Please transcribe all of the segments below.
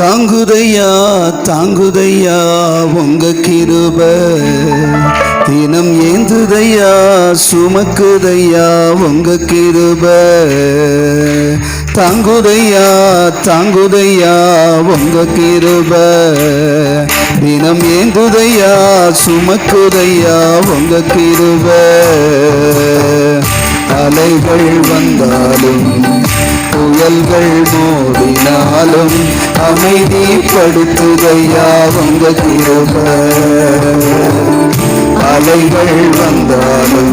தாங்குதையா தாங்குதையா உங்க கிருப. தினம் ஏந்துதையா சுமக்குதையா உங்க கிருப. தாங்குதையா தாங்குதையா உங்க கிருப. தினம் ஏந்துதையா சுமக்குதையா உங்க கிருப. அலைகள் வந்தாலும் புயல்கள் மோதினாலும் அமைதிப்படுத்துதையா உங்க கிருப அலைகள் வந்தாலும்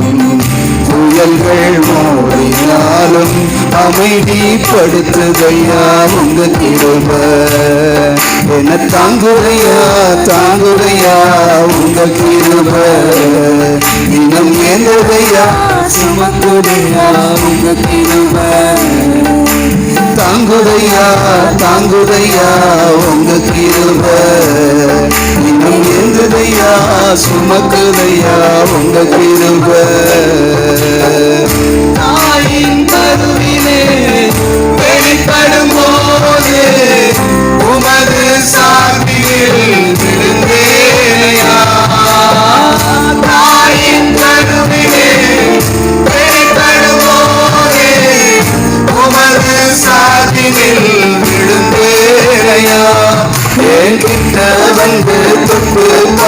புயல்கள் மோதினாலும் அமைதிப்படுத்துதையா உங்க கிருப என்ன தாங்குறையா தாங்குறையா உங்க கிருப தினம் ஏந்ததையா சுமக்குதையா உங்க கிருப தாங்குதையா தாங்குதையா உங்க கிருப இன்னும் எந்ததையா சுமக்குதையா உங்க கிருப தாயின் கருவிலே வெளிப்படும் போது உமது சார்பில் விழுந்த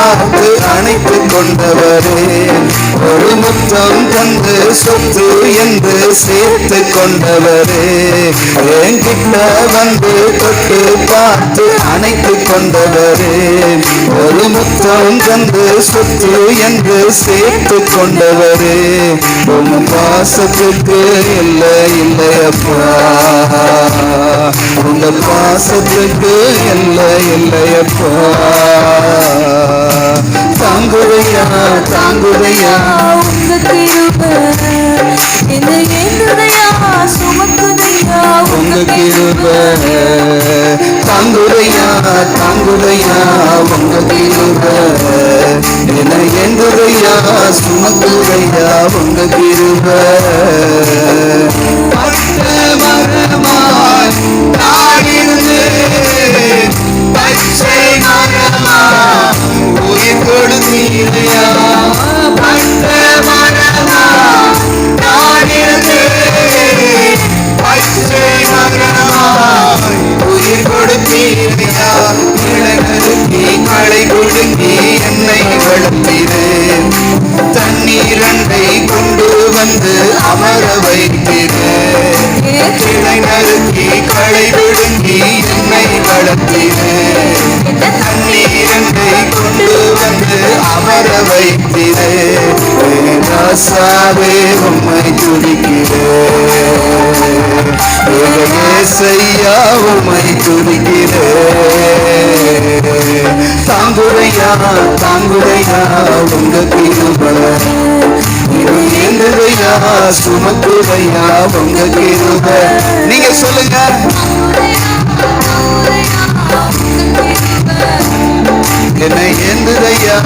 காத்து அணைத்துக் கொண்டவரே. ஒரு முத்தம் தந்து சொத்து என்று சேர்த்து கொண்டவரே. என்கிட்ட வந்து தொட்டு பார்த்து அணைத்து கொண்டவரே. ஒரு முத்தம் தந்து சொத்து என்று சேர்த்து கொண்டவரே. உன் பாசத்துக்கு இல்லை இல்லை அப்பா. உங்க பாசத்துக்கு இல்லை இல்லை அப்பா. தாங்குதையா தாங்குதையா உங்க கிருப என்னை ஏந்துதையா சுமக்குதையா உங்க கிருப தாங்குதையா தாங்குதையா உங்க கிருப என்ன எங்குதையா சுமக்குதையா உங்க கிருப கொடுத்தீரையா இளநருக்கி மழை கொடுங்கி என்னை வளர்த்தீரேன் தண்ணீரண்டை கொண்டு வந்து அமர வைத்தீரேன் கிளை நறுக்கி களை விழுங்கி என்னை வளர்த்தீரேன் தண்ணீரண்டை கொண்டு வந்து அமர வைத்தீரே. ராசாவே உம்மை துடிக்கிறேன் செய்யா உம்மை துடிக்கிறேன் தாங்குறையா தாங்குதையா உங்க கிருப என்னதையா சுமக்குறையா உங்க கிருப நீங்க சொல்லுங்க. என்னை ஏந்துதையா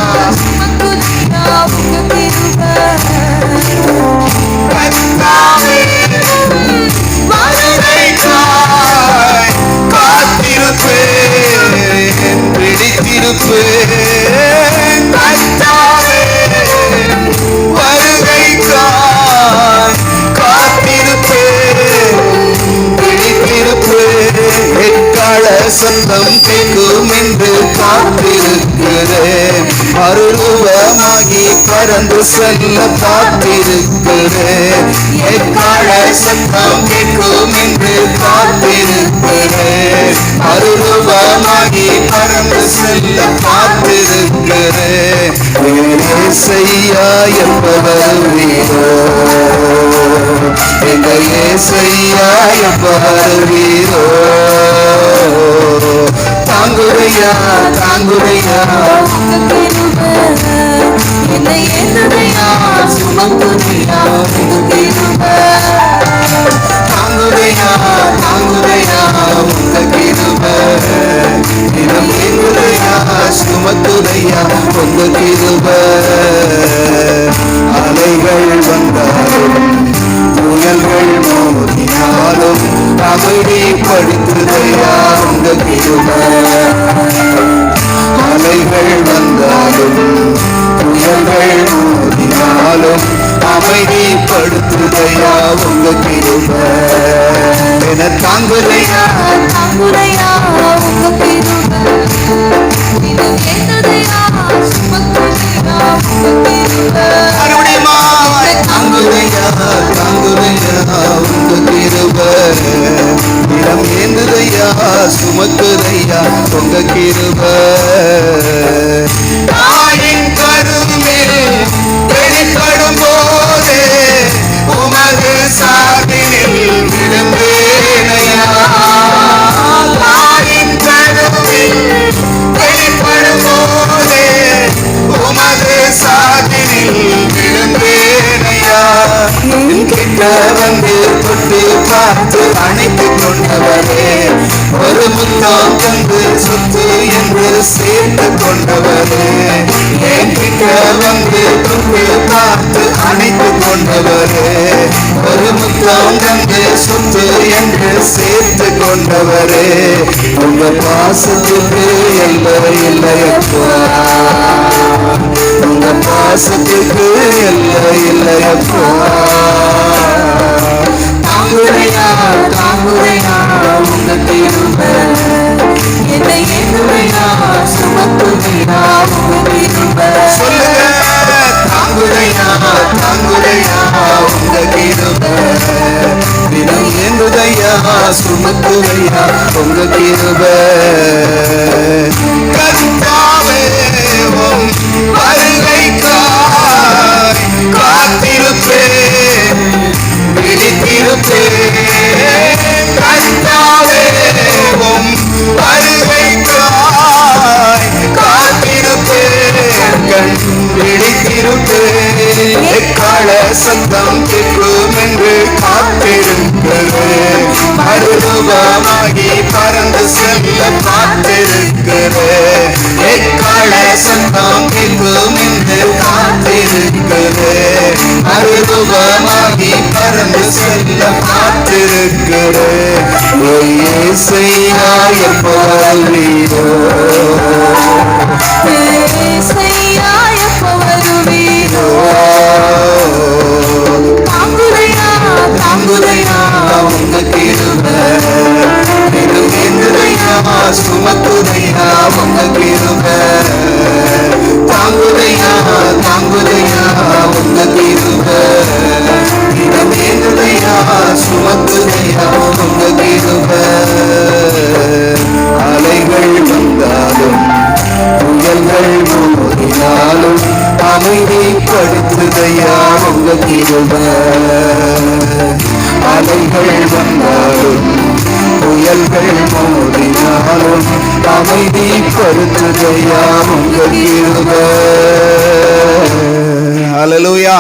pray. பறந்து செல்ல காத்திருக்கிறேன் எக்கால சத்தம் கேட்கும் என்று காத்திருக்கிறேன் மறுரூபமாகி பறந்து செல்ல காத்திருக்கிறேன் செய்யா எப்ப வீரோ. எங்க ஏசையா எப்ப வீரோ. தாங்குறையா தாங்குறையா என்னை ஏந்துதையா சுமக்குதையா உங்க கிருப தாங்குதையா தாங்குதையா உங்க கிருப தினம் எங்குதையா சுமக்குதையா உங்க கிருப அலைகள் வந்தாலும் புயல்கள் மோதினாலும் உங்க கிருப தாங்குறையா தாங்குறையா உங்க கிருபை தந்து சொத்து என்று சேர்ந்து கொண்டவரே என் கிட்ட வந்து தொட்டு பார்த்து அணைத்து கொண்டவரே ஒரு முத்தம் தந்து சொத்து என்று சேர்த்து கொண்டவரே உங்க பாசத்துக்கு எல்லை இல்லையப்பா. உங்க பாசத்துக்கு எல்லை இல்லையப்பா. தாங்குறையா என்னை என்னதையா சுமக்குதையா உங்க கிருபை சொல்லுங்க. தாங்குறையா தாங்குறையா உங்க தினம் உங்க கருத்தாவே எக்கால சத்தம் கேட்கும் என்று காத்திருக்கிறேன் மறுரூபமாகி பறந்து செல்ல காத்திருக்கிறேன் எக்கால சத்தம் கேட்கும் என்று காத்திருக்கிறேன் மறுரூபமாகி பறந்து செல்ல காத்திருக்கிறேன் செய்யா எப்போ வருவீரோ புயல்கள் மோதினாலும் அமைதிப்படுத்துதையா உங்க கிருப ஹalleluya